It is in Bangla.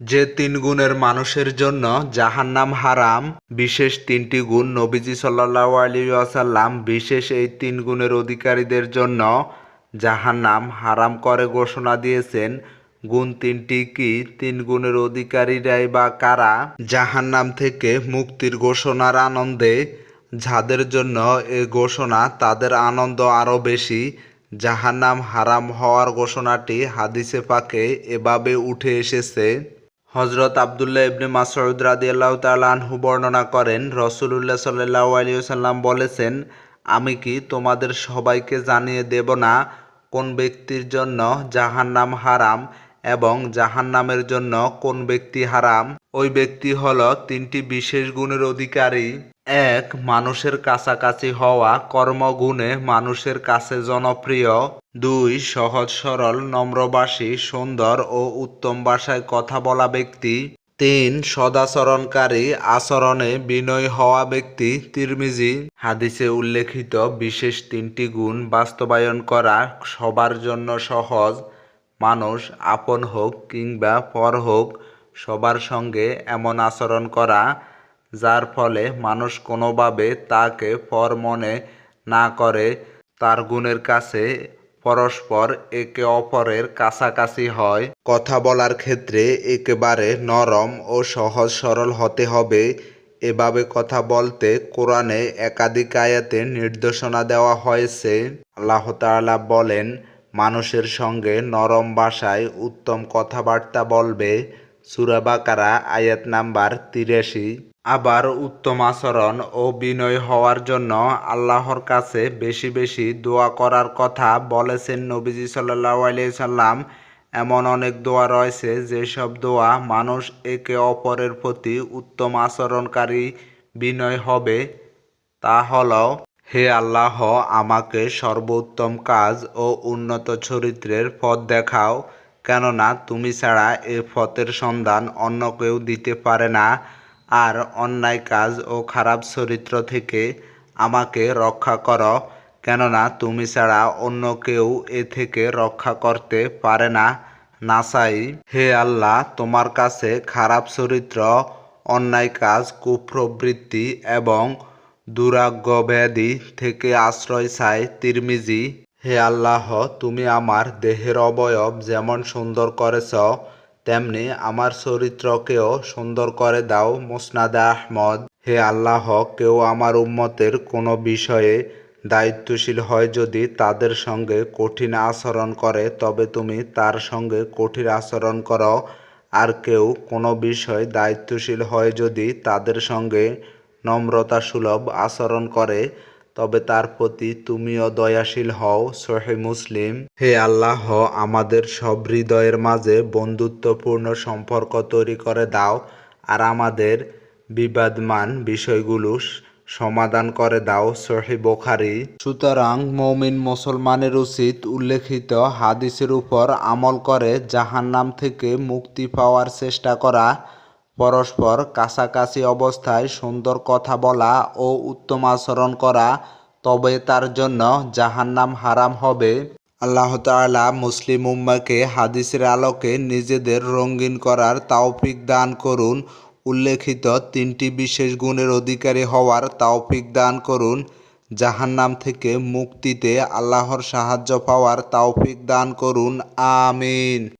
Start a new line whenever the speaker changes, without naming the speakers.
যে তিন গুণের মানুষের জন্য জাহান্নাম হারাম, বিশেষ তিনটি গুণ নবীজি সাল্লাহ আলী আসাল্লাম বিশেষ এই তিন গুণের অধিকারীদের জন্য জাহান্নাম হারাম করে ঘোষণা দিয়েছেন। গুণ তিনটি কি? তিন গুণের অধিকারীরাই বা কারা? জাহান্নাম থেকে মুক্তির ঘোষণার আনন্দে যাদের জন্য এ ঘোষণা, তাদের আনন্দ আরও বেশি। জাহান্নাম হারাম হওয়ার ঘোষণাটি হাদিসে পাকে এভাবে উঠে এসেছে। হজরত আবদুল্লাহ ইবনে মাসউদ রাদিয়াল্লাহু তাআলা আনহু বর্ণনা করেন, রসুলুল্লাহ সাল্লাহ আলী সাল্লাম বলেছেন, আমি কি তোমাদের সবাইকে জানিয়ে দেব না কোন ব্যক্তির জন্য জাহান্নাম হারাম এবং জাহান্নামের জন্য কোন ব্যক্তি হারাম? ওই ব্যক্তি হল তিনটি বিশেষ গুণের অধিকারী। এক, মানুষের কাছাকাছি হওয়া কর্মগুণে মানুষের কাছে জনপ্রিয়। দুই, সহজ সরল নম্রবাসী সুন্দর ও উত্তম ভাষায় কথা বলা ব্যক্তি। তিন, সদাচরণকারী, আচরণে বিনয় হওয়া ব্যক্তি, তিরমিজি। হাদিসে উল্লেখিত বিশেষ তিনটি গুণ বাস্তবায়ন করা সবার জন্য সহজ। মানুষ আপন হোক কিংবা পর হোক সবার সঙ্গে এমন আচরণ করা, যার ফলে মানুষ কোনোভাবে তাকে পর মনে না করে, তার গুণের কাছে পরস্পর একে অপরের কাছাকাছি হয়। কথা বলার ক্ষেত্রে একেবারে নরম ও সহজ সরল হতে হবে। এভাবে কথা বলতে কোরআনে একাধিক আয়াতে নির্দেশনা দেওয়া হয়েছে। আল্লাহ তাআলা বলেন, মানুষের সঙ্গে নরম ভাষায় উত্তম কথাবার্তা বলবে। সূরা বাকারা, আয়াত নাম্বার তিরাশি। আবার উত্তম আচরণ ও বিনয় হওয়ার জন্য আল্লাহর কাছে বেশি বেশি দোয়া করার কথা বলেছেন নবীজি সাল্লাহ সাল্লাম। এমন অনেক দোয়া রয়েছে, যেসব দোয়া মানুষ একে অপরের প্রতি উত্তম আচরণকারী বিনয় হবে। তা হল, হে আল্লাহ, আমাকে সর্বোত্তম কাজ ও উন্নত চরিত্রের পথ দেখাও। কেননা তুমি ছাড়া এ পথের সন্ধান অন্য কেউ দিতে পারে না। আর অন্যায় কাজ ও খারাপ চরিত্র থেকে আমাকে রক্ষা করো। কেননা তুমি ছাড়া অন্য কেউ এ থেকে রক্ষা করতে পারে না। নাসাই, হে আল্লাহ, তোমার কাছে খারাপ চরিত্র, অন্যায় কাজ, কুপ্রবৃত্তি এবং দুরাগ্য ব্যাধি থেকে আশ্রয় চাই। তিরমিজি হে আল্লাহ, তুমি আমার দেহের অবয়ব যেমন সুন্দর করেছ, তেমনি আমার চরিত্রকেও সুন্দর করে দাও মুসনাদে আহমদ। হে আল্লাহ, কেউ আমার উম্মতের কোনো বিষয়ে দায়িত্বশীল হয় যদি তাদের সঙ্গে কঠিন আচরণ করে, তবে তুমি তার সঙ্গে কঠিন আচরণ করো। আর কেউ কোনো বিষয় দায়িত্বশীল হয় যদি তাদের সঙ্গে নম্রতা সুলভ আচরণ করে তবে তার প্রতি তুমিও দয়াশীল হও, সোহে মুসলিম। হে আল্লাহ, আমাদের সব হৃদয়ের মাঝে বন্ধুত্বপূর্ণ সম্পর্ক তৈরি করে দাও আর আমাদের বিবাদমান বিষয়গুলো সমাধান করে দাও, সহি বোখারি। সুতরাং মৌমিন মুসলমানের উচিত উল্লেখিত হাদিসের উপর আমল করে জাহান্নাম থেকে মুক্তি পাওয়ার চেষ্টা করা। পরস্পর কাছাকাছি অবস্থায় সুন্দর কথা বলা ও উত্তম আচরণ করা, তবে তার জন্য জাহান্নাম হারাম হবে। আল্লাহ তাআলা মুসলিম উম্মাকে হাদিসের আলোকে নিজেদের রঙিন করার তাওফিক দান করুন। উল্লেখিত তিনটি বিশেষ গুণের অধিকারী হওয়ার তাওফিক দান করুন। জাহান্নাম থেকে মুক্তিতে আল্লাহর সাহায্য পাওয়ার তাওফিক দান করুন। আমিন।